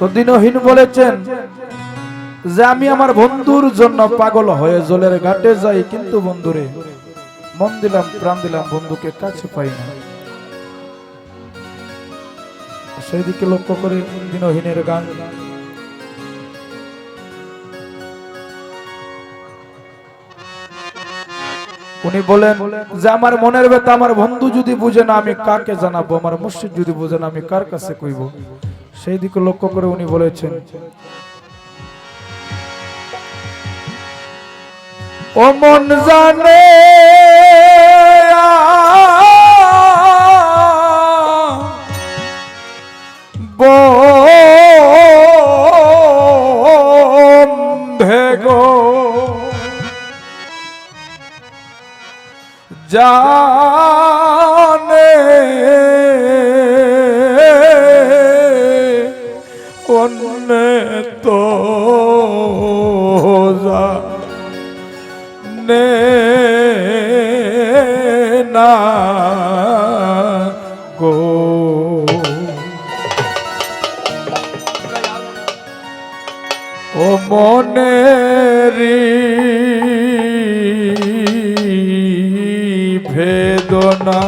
তো দিনহীন বলেছেন যে আমি আমার বন্ধুর জন্য পাগল হয়ে জলের ঘাটে যাই, কিন্তু বন্ধুরে, মন দিলাম, প্রাণ দিলাম, বন্ধুকে কাছে পাই না। সেই দিকে লক্ষ্য করে দিনহীনের গান। উনি বলেন যে আমার মনের ব্যথা, আমার বন্ধু যদি বুঝে না আমি কাকে জানাব, আমার মসজিদ যদি বুঝে না আমি কার কাছে কইব? সেই দিকে লক্ষ্য করে উনি বলেছেন ও মন জানে জানে তো জানে না গো ও মনেরি ভেদনা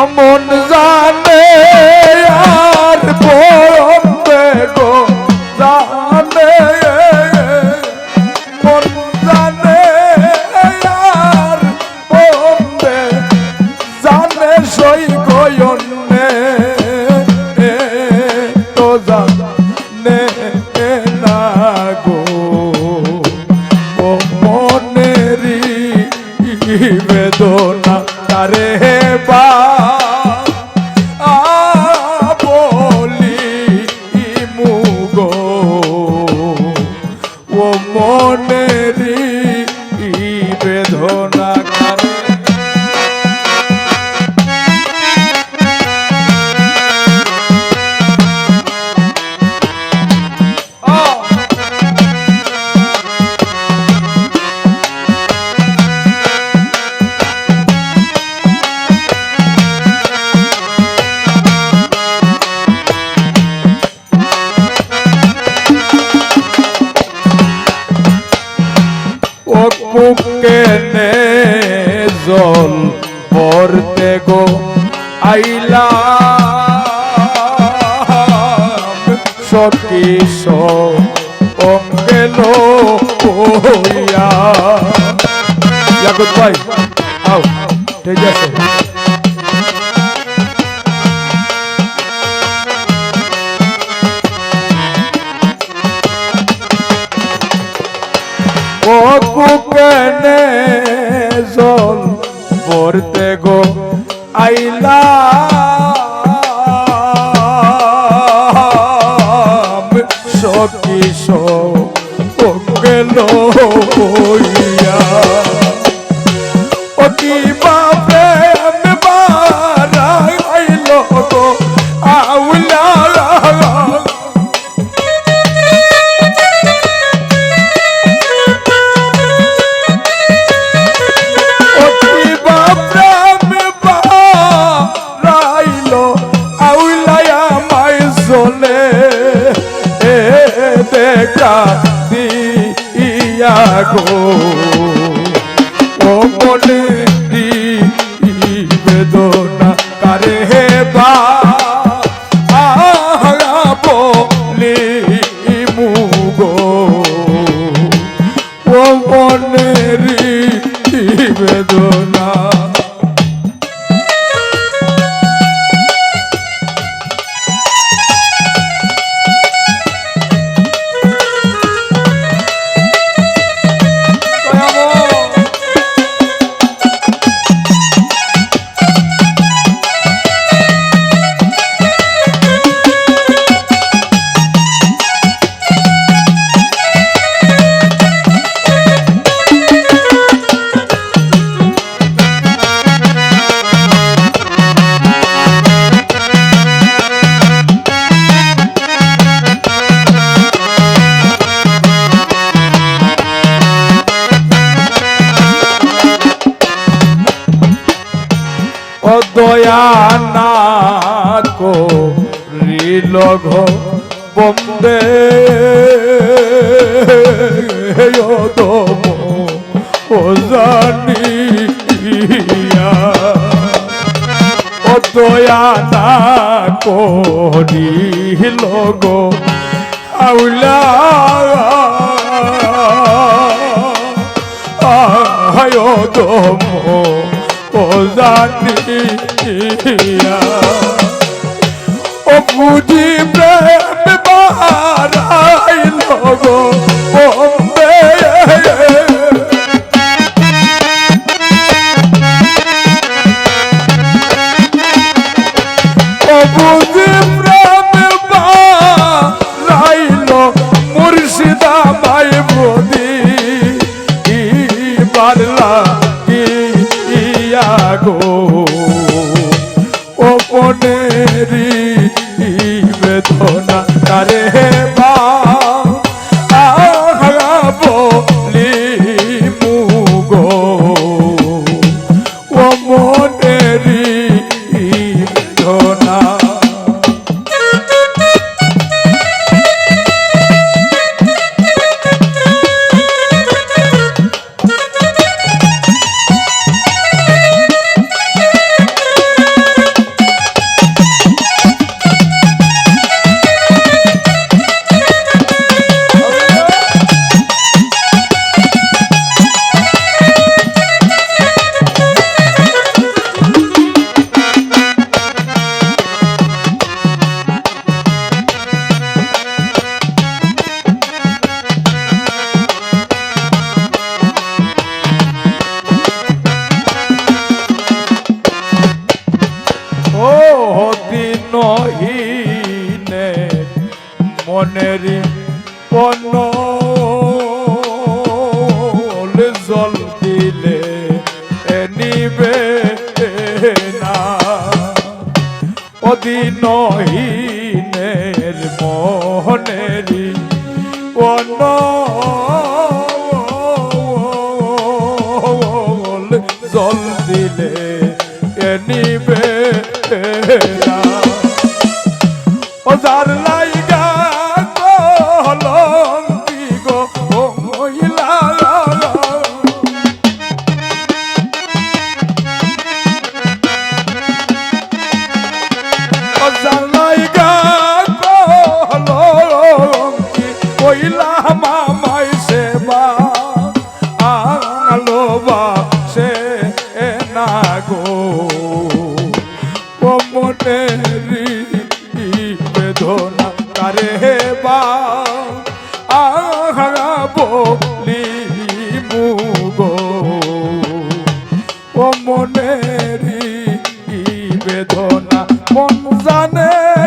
ও মন জানে আর বলবে গো জানে। মন জানে আর বলবে জানে সই গয়নে তো জানে না গো ও মনেরি বেদনা। তারে বা সকিস অঙ্গেল হইয়া। ভাই আও ঠিক আছে। কুকেনে জল পড়তে গো আইলা গেল গো ও মনে ও দয়া না করিল ঘো বন্দে। দম, ও জানিয়া। ও দয়া না করিল গো আউলা। আয় দম ও জানিয়া ও বুঝি প্রেম বারাইল গো। ইয়া গো ওপনেরি মনেরি পন জল দিলে নিবে না। অদিনহীনের মনেরি পন জল দিলে নিবে না। ও প্রেমী বেদনা কারে বা আহরা বলি মুগো ও মনেরি বেদনা মন জানে